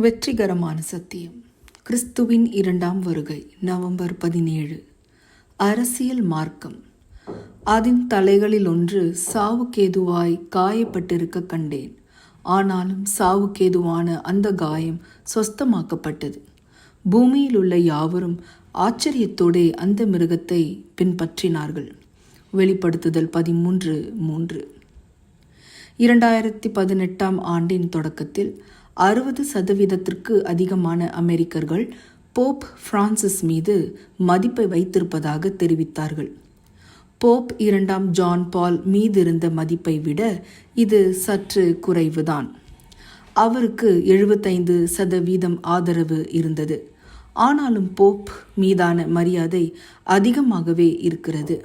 வெற்றிகரமான சத்தியம். கிறிஸ்துவின் இரண்டாம் வருகை நவம்பர் பதினேழு. அரசியல் மார்க்கம். அதன் தலைகளில் ஒன்று சாவுக்கேதுவாய் காயப்பட்டிருக்க கண்டேன். ஆனாலும் சாவுக்கேதுவான அந்த காயம் சொஸ்தமாக்கப்பட்டது. பூமியில் உள்ள யாவரும் ஆச்சரியத்தோடே அந்த மிருகத்தை பின்பற்றினார்கள். வெளிப்படுத்துதல் பதிமூன்று மூன்று. இரண்டாயிரத்தி பதினெட்டாம் ஆண்டின் தொடக்கத்தில் அறுபது சதவீதத்திற்கு அதிகமான அமெரிக்கர்கள் போப் பிரான்சிஸ் மீது மதிப்பை வைத்திருப்பதாக தெரிவித்தார்கள். போப் இரண்டாம் ஜான் பால் மீதிருந்த மதிப்பை விட இது சற்று குறைவுதான். அவருக்கு எழுபத்தைந்து சதவீதம் ஆதரவு இருந்தது. ஆனாலும் போப் மீதான மரியாதை அதிகமாகவே இருக்கிறது.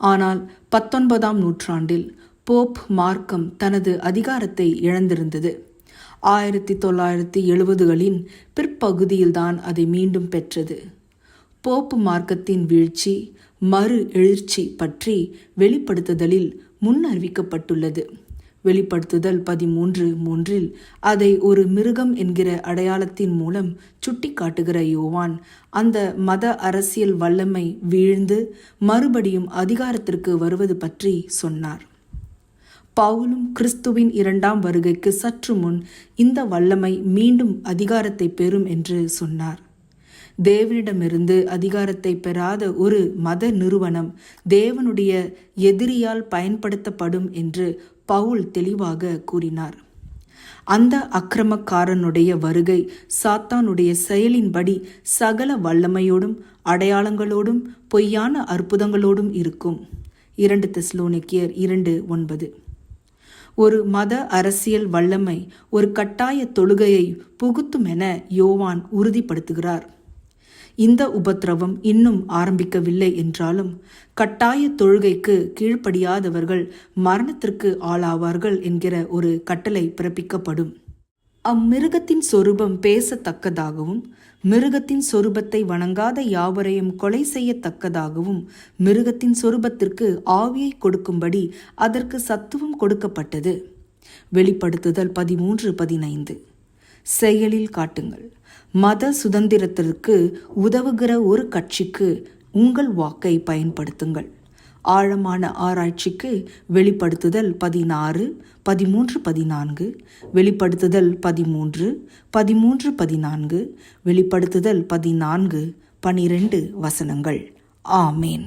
ஆனால் பத்தொன்பதாம் நூற்றாண்டில் போப் மார்க்கம் தனது அதிகாரத்தை இழந்திருந்தது. ஆயிரத்தி தொள்ளாயிரத்தி எழுபதுகளின் பிற்பகுதியில்தான் அதை மீண்டும் பெற்றது. போப்பு மார்க்கத்தின் வீழ்ச்சி மறு எழுச்சி பற்றி வெளிப்படுத்துதலில் முன்னறிவிக்கப்பட்டுள்ளது. வெளிப்படுத்துதல் பதிமூன்று மூன்றில் அதை ஒரு மிருகம் என்கிற அடையாளத்தின் மூலம் சுட்டிக்காட்டுகிற யோவான் அந்த மத அரசியல் வல்லமை வீழ்ந்து மறுபடியும் அதிகாரத்திற்கு வருவது பற்றி சொன்னார். பவுலும் கிறிஸ்துவின் இரண்டாம் வருகைக்கு சற்று முன் இந்த வல்லமை மீண்டும் அதிகாரத்தை பெறும் என்று சொன்னார். தேவனிடமிருந்து அதிகாரத்தை பெறாத ஒரு மத நிறுவனம் தேவனுடைய எதிரியால் பயன்படுத்தப்படும் என்று பவுல் தெளிவாக கூறினார். அந்த அக்கிரமக்காரனுடைய வருகை சாத்தானுடைய செயலின்படி சகல வல்லமையோடும் அடையாளங்களோடும் பொய்யான அற்புதங்களோடும் இருக்கும். இரண்டு தெஸ்லோனிக்கியர் இரண்டு ஒன்பது. ஒரு மத அரசியல் வல்லமை ஒரு கட்டாய தொழுகையை புகுத்தும் என யோவான் உறுதிப்படுத்துகிறார். இந்த உபத்திரவம் இன்னும் ஆரம்பிக்கவில்லை என்றாலும் கட்டாய தொழுகைக்கு கீழ்ப்படியாதவர்கள் மரணத்திற்கு ஆளாவார்கள் என்கிற ஒரு கட்டளை பிறப்பிக்கப்படும். அம்மிருகத்தின் சொரூபம் பேசத்தக்கதாகவும் மிருகத்தின் சொரூபத்தை வணங்காத யாவரையும் கொலை செய்யத்தக்கதாகவும் மிருகத்தின் சொரூபத்திற்கு ஆவியை கொடுக்கும்படி அதற்கு சத்துவம் கொடுக்கப்பட்டது. வெளிப்படுத்துதல் பதிமூன்று பதினைந்து. செயலில் காட்டுங்கள். மத சுதந்திரத்திற்கு உதவுகிற ஒரு கட்சிக்கு உங்கள் வாக்கை பயன்படுத்துங்கள். ஆழமான ஆராய்ச்சிக்கு வெளிப்படுத்துதல் பதினாறு பதிமூன்று பதினான்கு வெளிப்படுத்துதல் பதிமூன்று பதிமூன்று பதினான்கு வெளிப்படுத்துதல் பதினான்கு பனிரெண்டு வசனங்கள். ஆமேன்.